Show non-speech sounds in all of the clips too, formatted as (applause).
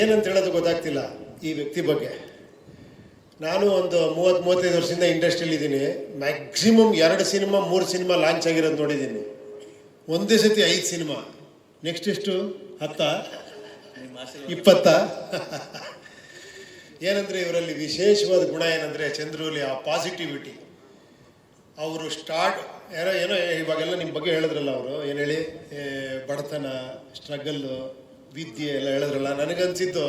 ಏನಂತ ಹೇಳೋದು ಗೊತ್ತಾಗ್ತಿಲ್ಲ ಈ ವ್ಯಕ್ತಿ ಬಗ್ಗೆ. ನಾನು ಒಂದು ಮೂವತ್ತು ಮೂವತ್ತೈದು ವರ್ಷದಿಂದ ಇಂಡಸ್ಟ್ರಿಯಲ್ಲಿ ಇದ್ದೀನಿ. ಮ್ಯಾಕ್ಸಿಮಮ್ ಎರಡು ಸಿನಿಮಾ, ಮೂರು ಸಿನಿಮಾ ಲಾಂಚ್ ಆಗಿರೋದು ನೋಡಿದ್ದೀನಿ. ಒಂದೇ ಸತಿ ಐದು ಸಿನಿಮಾ. ನೆಕ್ಸ್ಟ್ ಎಷ್ಟು? ಹತ್ತ? ಇಪ್ಪತ್ತ? ಏನಂದರೆ ಇವರಲ್ಲಿ ವಿಶೇಷವಾದ ಗುಣ ಏನಂದರೆ ಚಂದ್ರೂಲಿ ಆ ಪಾಸಿಟಿವಿಟಿ ಅವರು ಸ್ಟಾರ್ಟ್ ಯಾರೋ ಏನೋ ಇವಾಗೆಲ್ಲ ನಿಮ್ಮ ಬಗ್ಗೆ ಹೇಳಿದ್ರಲ್ಲ ಅವರು. ಏನು ಹೇಳಿ? ಬಡತನ ಸ್ಟ್ರಗಲ್ಲು ವಿದ್ಯೆ ಎಲ್ಲ ಹೇಳಿದ್ರಲ್ಲ, ನನಗನ್ಸಿದ್ದು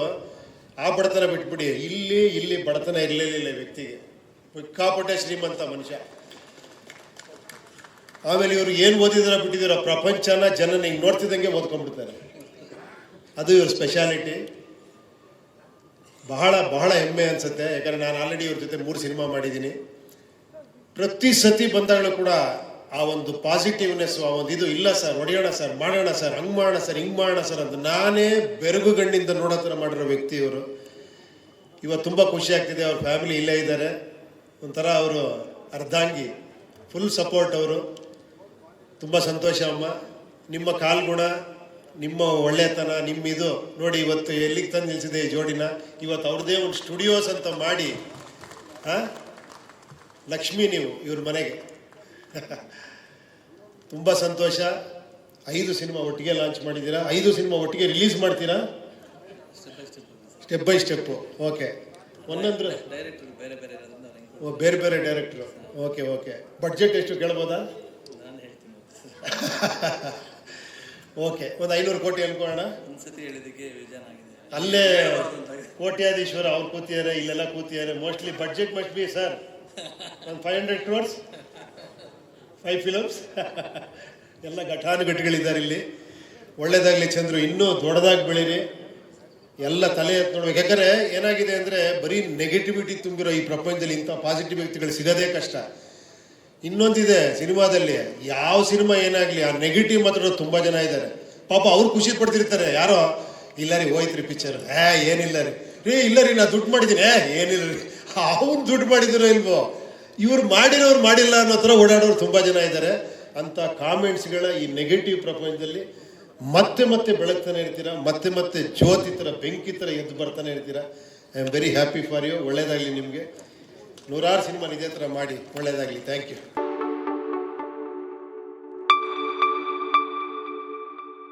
ಆ ಬಡತನ ಬಿಟ್ಬಿಡಿ. ಇಲ್ಲಿ ಇಲ್ಲಿ ಬಡತನ ಇರಲಿಲ್ಲ ವ್ಯಕ್ತಿಗೆ. ಸಿಕ್ಕಾಪಟ್ಟೆ ಶ್ರೀಮಂತ ಮನುಷ್ಯ. ಆಮೇಲೆ ಇವರು ಏನು ಓದಿದಿರ ಬಿಟ್ಟಿದ್ದೀರ, ಪ್ರಪಂಚನ ಜನ ಹಿಂಗೆ ನೋಡ್ತಿದ್ದಂಗೆ ಓದ್ಕೊಂಡ್ಬಿಡ್ತಾರೆ. ಅದು ಇವ್ರ ಸ್ಪೆಷಾಲಿಟಿ ಬಹಳ ಬಹಳ ಹೆಮ್ಮೆ ಅನ್ಸುತ್ತೆ. ಯಾಕಂದ್ರೆ ನಾನು ಆಲ್ರೆಡಿ ಇವ್ರ ಜೊತೆ ಮೂರು ಸಿನಿಮಾ ಮಾಡಿದ್ದೀನಿ. ಪ್ರತಿ ಸತಿ ಬಂದಾಗಲೂ ಕೂಡ ಆ ಒಂದು ಪಾಸಿಟಿವ್ನೆಸ್, ಆ ಒಂದು ಇದು ಇಲ್ಲ ಸರ್, ಹೊಡೆಯೋಣ ಸರ್, ಮಾಡೋಣ ಸರ್, ಹಂಗೆ ಮಾಡೋಣ ಸರ್, ಹಿಂಗೆ ಮಾಡೋಣ ಸರ್ ಅಂತ ನಾನೇ ಬೆರಗು ಗಣ್ಣಿಂದ ನೋಡೋ ಥರ ಮಾಡಿರೋ ವ್ಯಕ್ತಿ ಇವರು. ಇವತ್ತು ತುಂಬ ಖುಷಿ ಆಗ್ತಿದೆ, ಅವ್ರ ಫ್ಯಾಮಿಲಿ ಇಲ್ಲೇ ಇದ್ದಾರೆ. ಒಂಥರ ಅವರು ಅರ್ಧಾಂಗಿ ಫುಲ್ ಸಪೋರ್ಟ್ ಅವರು. ತುಂಬ ಸಂತೋಷ ಅಮ್ಮ. ನಿಮ್ಮ ಕಾಲ್ಗುಣ, ನಿಮ್ಮ ಒಳ್ಳೆತನ ನಿಮ್ಮ ಇದು ನೋಡಿ, ಇವತ್ತು ಎಲ್ಲಿಗೆ ತಂದು ನಿಲ್ಸಿದೆ ಈ ಜೋಡಿನ? ಇವತ್ತು ಅವ್ರದ್ದೇ ಒಂದು ಸ್ಟುಡಿಯೋಸ್ ಅಂತ ಮಾಡಿ, ಹಾಂ? ಲಕ್ಷ್ಮಿ ನೀವು ಇವ್ರ ಮನೆಗೆ. (laughs) ತುಂಬ ಸಂತೋಷ. ಐದು ಸಿನಿಮಾ ಒಟ್ಟಿಗೆ ಲಾಂಚ್ ಮಾಡಿದ್ದೀರಾ? ಐದು ಸಿನಿಮಾ ಒಟ್ಟಿಗೆ ರಿಲೀಸ್ ಮಾಡ್ತೀರಾ? ಸ್ಟೆಪ್ ಬೈ ಸ್ಟೆಪ್ಪು ಓಕೆ ಒಂದೊಂದು ಬೇರೆ ಬೇರೆ ಇರೋದ್ರಿಂದ ಓ, ಬೇರೆ ಬೇರೆ ಡೈರೆಕ್ಟ್ರು ಓಕೆ ಓಕೆ ಬಡ್ಜೆಟ್ ಎಷ್ಟು ಕೇಳ್ಬೋದಾ? ಓಕೆ ಒಂದು ಐನೂರು ಕೋಟಿ ಅನ್ಕೋಣ ಅಲ್ಲೇ ಕೋಟ್ಯಾಧೀಶ್ವರ ಅವ್ರು ಕೂತಿದ್ದಾರೆ ಇಲ್ಲೆಲ್ಲ ಕೂತಿದ್ದಾರೆ. Mostly budget must be sir ಒಂದು five hundred crores five films (laughs) ಎಲ್ಲ ಘಟಾನುಘಟಿಗಳಿದ್ದಾರೆ ಇಲ್ಲಿ. ಒಳ್ಳೇದಾಗಲಿ ಚಂದ್ರು, ಇನ್ನೂ ದೊಡ್ಡದಾಗಿ ಬೆಳೀರಿ ಎಲ್ಲ ತಲೆ ಎತ್ತು ನೋಡ್ಬೇಕು. ಯಾಕಂದರೆ ಏನಾಗಿದೆ ಅಂದರೆ ಬರೀ ನೆಗೆಟಿವಿಟಿ ತುಂಬಿರೋ ಈ ಪ್ರಪಂಚದಲ್ಲಿ ಇಂಥ ಪಾಸಿಟಿವ್ ವ್ಯಕ್ತಿಗಳು ಸಿಗೋದೇ ಕಷ್ಟ. ಇನ್ನೊಂದಿದೆ ಸಿನಿಮಾದಲ್ಲಿ, ಯಾವ ಸಿನಿಮಾ ಏನಾಗಲಿ, ಆ ನೆಗೆಟಿವ್ ಮಾತ್ರ ತುಂಬ ಜನ ಇದ್ದಾರೆ. ಪಾಪ ಅವ್ರು ಖುಷಿ ಪಡ್ತಿರ್ತಾರೆ. ಯಾರೋ, ಇಲ್ಲ ರೀ, ಹೋಯ್ತ್ರಿ ಪಿಕ್ಚರ್ ಏ, ಏನಿಲ್ಲ ರೀ. ರೀ, ಇಲ್ಲ ರೀ, ನಾ ದುಡ್ಡು ಮಾಡಿದ್ದೀನಿ ಏ, ಏನಿಲ್ಲ ರೀ. ಅವ್ನು ದುಡ್ಡು ಮಾಡಿದಿರೋ ಇಲ್ವೋ? ಇವ್ರು ಮಾಡಿರೋರು ಮಾಡಿಲ್ಲ ಅನ್ನೋ ಥರ ಓಡಾಡೋರು ತುಂಬ ಜನ ಇದ್ದಾರೆ. ಅಂಥ ಕಾಮೆಂಟ್ಸ್ಗಳ ಈ ನೆಗೆಟಿವ್ ಪ್ರಪಂಚದಲ್ಲಿ ಮತ್ತೆ ಮತ್ತೆ ಬೆಳಗ್ತಾನೆ ಇರ್ತೀರಾ, ಮತ್ತೆ ಮತ್ತೆ ಜ್ಯೋತಿ ಥರ, ಬೆಂಕಿ ಥರ ಎದ್ದು ಬರ್ತಾನೆ ಇರ್ತೀರಾ? I am very happy for you ಒಳ್ಳೇದಾಗಲಿ ನಿಮಗೆ. ನೂರಾರು ಸಿನಿಮಾ ಇದೇ ಥರ ಮಾಡಿ. ಒಳ್ಳೇದಾಗಲಿ. Thank you